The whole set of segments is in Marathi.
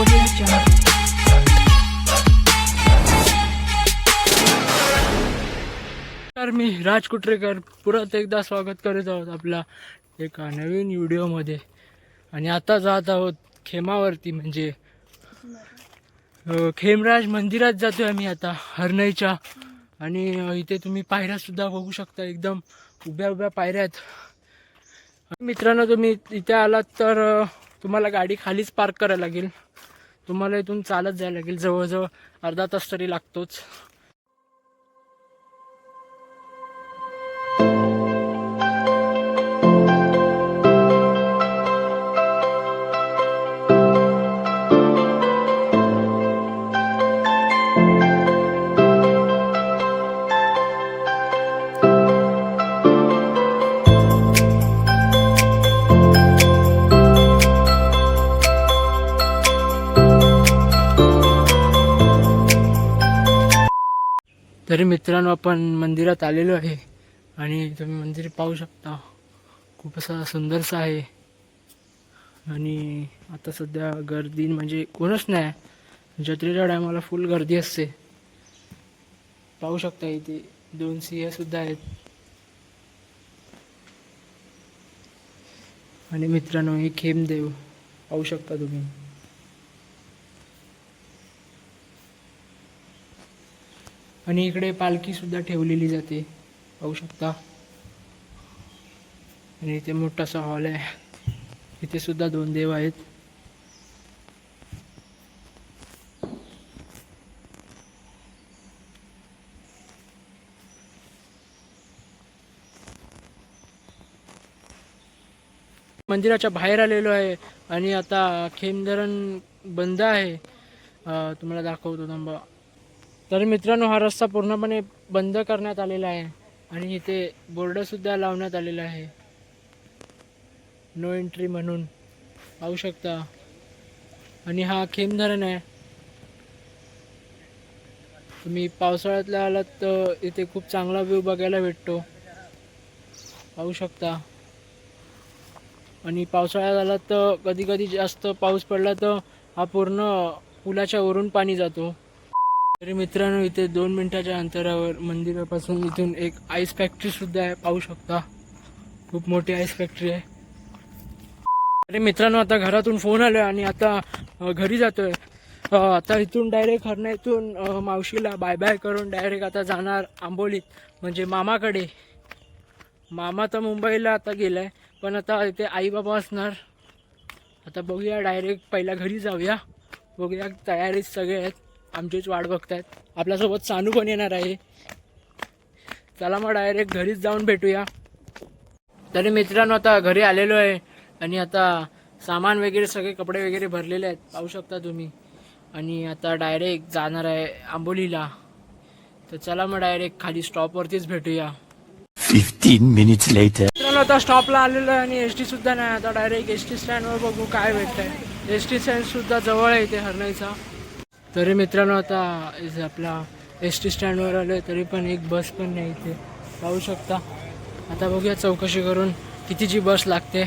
Audio तर मी राज कुटरेकर. परत एकदा स्वागत करीत आहोत आपला एका नवीन व्हिडिओमध्ये. आणि आता जात आहोत खेमावरती म्हणजे खेमराज मंदिरात जातोय आम्ही आता हरणाईच्या आणि इथे तुम्ही पायऱ्या सुद्धा बघू शकता एकदम उभ्या उभ्या पायऱ्या आहेत. मित्रांनो तुम्ही इथे आलात तर तुम्हाला गाडी खालीच पार्क करायला लागेल. तुम्हाला इथून चालत जायला लागेल. जवळजवळ अर्धा तास तरी लागतोच. तरी मित्रांनो आपण मंदिरात आलेलो आहे. आणि तुम्ही मंदिर पाहू शकता. खूप असं सुंदरसं आहे. आणि आता सध्या गर्दी म्हणजे कोणच नाही. जत्रेच्या टायमाला फुल गर्दी असते. पाहू शकता इथे दोन सिंहसुद्धा आहेत. आणि मित्रांनो हे खेमदेव पाहू शकता तुम्ही. आणि इकडे पालखी सुद्धा ठेवलेली जाते. पाहू शकता. आणि इथे मोठासा हॉल आहे. इथे सुद्धा दोन देव आहेत. मंदिराच्या बाहेर आलेलो आहे. आणि आता खेमधरण बंद आहे. तुम्हाला दाखवतो थांबा. तर मित्रांनो हा रस्ता पूर्णपणे बंद करण्यात आलेला आहे आणि इथे बोर्डसुद्धा लावण्यात आलेला आहे. नो एंट्री म्हणून. पाहू शकता. आणि हा खेम धरण आहे. तुम्ही पावसाळ्यातला आलात तर इथे खूप चांगला व्ह्यू बघायला भेटतो. पाहू शकता. आणि पावसाळ्यात आलात तर कधी कधी जास्त पाऊस पडला तर हा पूर्ण पुलाच्या वरून पाणी जातो. तरी मित्रांनो इथे दोन मिनिटाच्या अंतरावर मंदिरापासून इथून एक आईस फॅक्टरी सुद्धा आहे. पाहू शकता. खूप मोठी आईस फॅक्टरी आहे. अरे मित्रांनो आता घरातून फोन आला आणि आता घरी जातोय. आता इथून डायरेक्ट हरणा इथून मावशीला बाय बाय करून डायरेक्ट आता जाणार आंबोलीत म्हणजे मामाकडे. मामा तर मुंबईला आता गेलाय पण आता इथे आई बाबा असणार. आता बघूया डायरेक्ट पहिला घरी जाऊया. बघूया तयारीत सगळे आहेत. आमचीच वाट बघतायत. आपल्यासोबत सानू पण येणार आहे. चला मग डायरेक्ट घरीच जाऊन भेटूया. तरी मित्रांनो आता घरी आलेलो आहे आणि आता सामान वगैरे सगळे कपडे वगैरे भरलेले आहेत. पाहू शकता तुम्ही. आणि आता डायरेक्ट जाणार आहे आंबोलीला. तर चला मग डायरेक्ट खाली स्टॉपवरतीच भेटूया. 15 minutes later. मित्रांनो आता स्टॉपला आलेलो आहे आणि एस टी सुद्धा नाही. आता डायरेक्ट एस टी स्टँडवर बघू काय भेटतंय. एस टी स्टँड सुद्धा जवळ आहे इथे हरणाईचा. तरी मित्रांनो आता आपला एस टी स्टँडवर आलो आहे तरी पण एक बस पण नाही इथे. पाहू शकता. आता बघूया चौकशी करून कितीची बस लागते.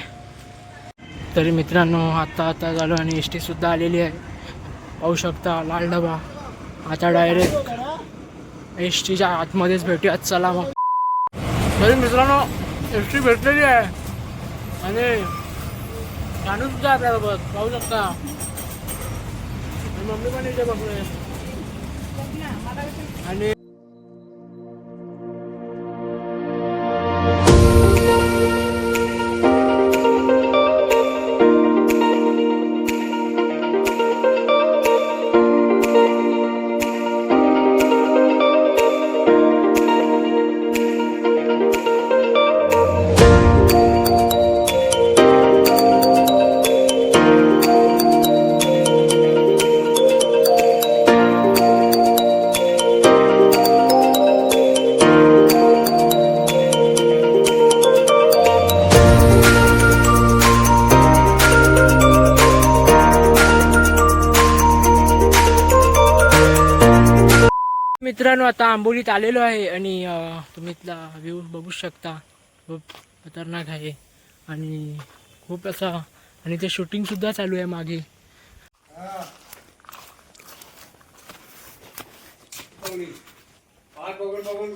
तरी मित्रांनो आत्ता आता झालो आणि एस टी सुद्धा आलेली आहे. पाहू शकता लाल डबा आता डायरेक्ट एस टीच्या आतमध्येच भेटूयात. चला मग. तरी मित्रांनो एस टी भेटलेली आहे. आणि शानू सुद्धा आपल्यासोबत. पाहू शकता. मम्मी पण इथे बघलोय आणि मित्रांनो आता आंबोलीत आलेलो आहे आणि तुम्ही इथला व्ह्यू बघू शकता. खूप खतरनाक आहे. आणि खूप असा आणि ते शूटिंगसुद्धा चालू आहे मागे. बघून बघून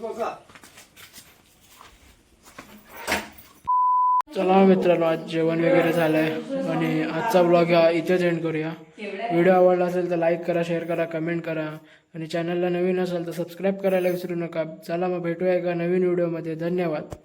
चला मित्रांनो आज जेवण वगैरे झालं आहे आणि आजचा ब्लॉग हा इथेच एंड करूया. व्हिडिओ आवडला असेल तर लाईक करा शेअर करा कमेंट करा. आणि चॅनलला नवीन असेल तर सबस्क्राईब करायला विसरू नका. चला मग भेटूया एका नवीन व्हिडिओमध्ये धन्यवाद.